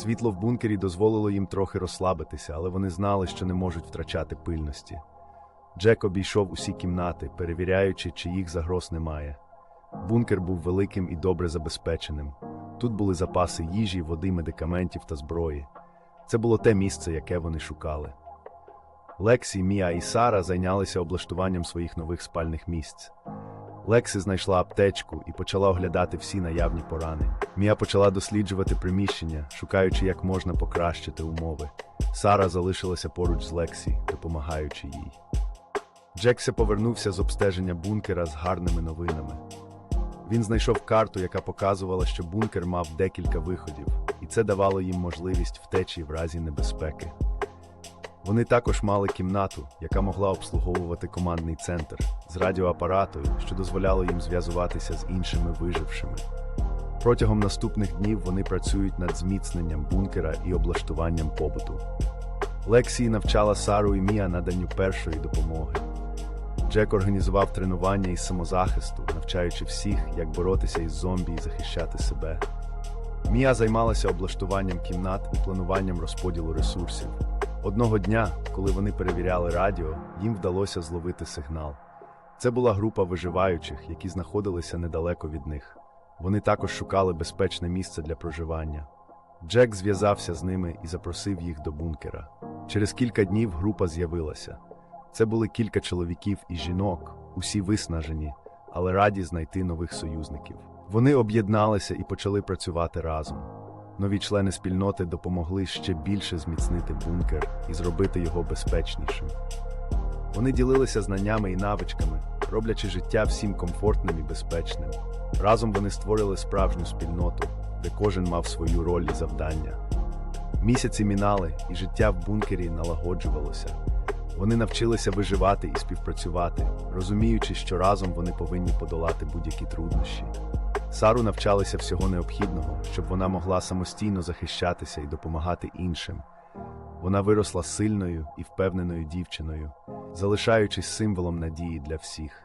Світло в бункері дозволило їм трохи розслабитися, але вони знали, що не можуть втрачати пильності. Джек обійшов усі кімнати, перевіряючи, чи їх загроз немає. Бункер був великим і добре забезпеченим. Тут були запаси їжі, води, медикаментів та зброї. Це було те місце, яке вони шукали. Лексі, Мія і Сара зайнялися облаштуванням своїх нових спальних місць. Лексі знайшла аптечку і почала оглядати всі наявні порани. Мія почала досліджувати приміщення, шукаючи, як можна покращити умови. Сара залишилася поруч з Лексі, допомагаючи їй. Джекся повернувся з обстеження бункера з гарними новинами. Він знайшов карту, яка показувала, що бункер мав декілька виходів, і це давало їм можливість втечі в разі небезпеки. Вони також мали кімнату, яка могла обслуговувати командний центр з радіоапаратою, що дозволяло їм зв'язуватися з іншими вижившими. Протягом наступних днів вони працюють над зміцненням бункера і облаштуванням побуту. Лексії навчала Сару і Мія наданню першої допомоги. Джек організував тренування із самозахисту, навчаючи всіх, як боротися із зомбі і захищати себе. Мія займалася облаштуванням кімнат і плануванням розподілу ресурсів. Одного дня, коли вони перевіряли радіо, їм вдалося зловити сигнал. Це була група виживаючих, які знаходилися недалеко від них. Вони також шукали безпечне місце для проживання. Джек зв'язався з ними і запросив їх до бункера. Через кілька днів група з'явилася. Це були кілька чоловіків і жінок, усі виснажені, але раді знайти нових союзників. Вони об'єдналися і почали працювати разом. Нові члени спільноти допомогли ще більше зміцнити бункер і зробити його безпечнішим. Вони ділилися знаннями і навичками, роблячи життя всім комфортним і безпечним. Разом вони створили справжню спільноту, де кожен мав свою роль і завдання. Місяці мінали, і життя в бункері налагоджувалося. Вони навчилися виживати і співпрацювати, розуміючи, що разом вони повинні подолати будь-які труднощі. Сару навчалися всього необхідного, щоб вона могла самостійно захищатися і допомагати іншим. Вона виросла сильною і впевненою дівчиною, залишаючись символом надії для всіх.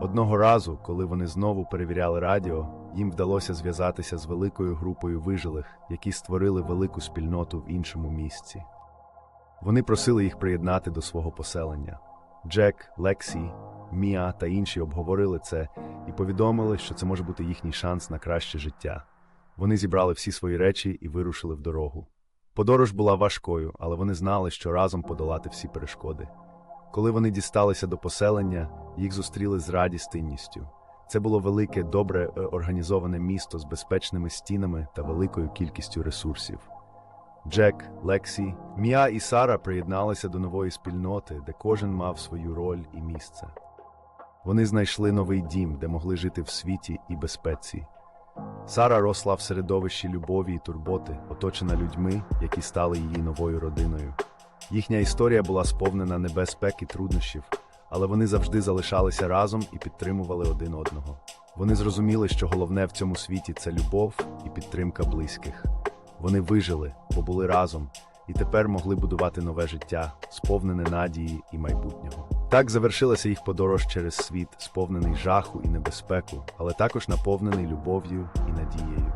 Одного разу, коли вони знову перевіряли радіо, їм вдалося зв'язатися з великою групою вижилих, які створили велику спільноту в іншому місці. Вони просили їх приєднати до свого поселення. Джек, Лексі, Міа та інші обговорили це і повідомили, що це може бути їхній шанс на краще життя. Вони зібрали всі свої речі і вирушили в дорогу. Подорож була важкою, але вони знали, що разом подолати всі перешкоди. Коли вони дісталися до поселення, їх зустріли з радістинністю. Це було велике, добре е, організоване місто з безпечними стінами та великою кількістю ресурсів. Джек, Лексі, Мія і Сара приєдналися до нової спільноти, де кожен мав свою роль і місце. Вони знайшли новий дім, де могли жити в світі і безпеці. Сара росла в середовищі любові і турботи, оточена людьми, які стали її новою родиною. Їхня історія була сповнена небезпек і труднощів, але вони завжди залишалися разом і підтримували один одного. Вони зрозуміли, що головне в цьому світі це любов і підтримка близьких. Вони вижили, бо були разом, і тепер могли будувати нове життя, сповнене надії і майбутнього. Так завершилася їх подорож через світ, сповнений жаху і небезпеку, але також наповнений любов'ю і надією.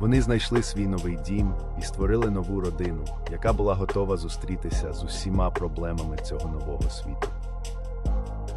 Вони знайшли свій новий дім і створили нову родину, яка була готова зустрітися з усіма проблемами цього нового світу.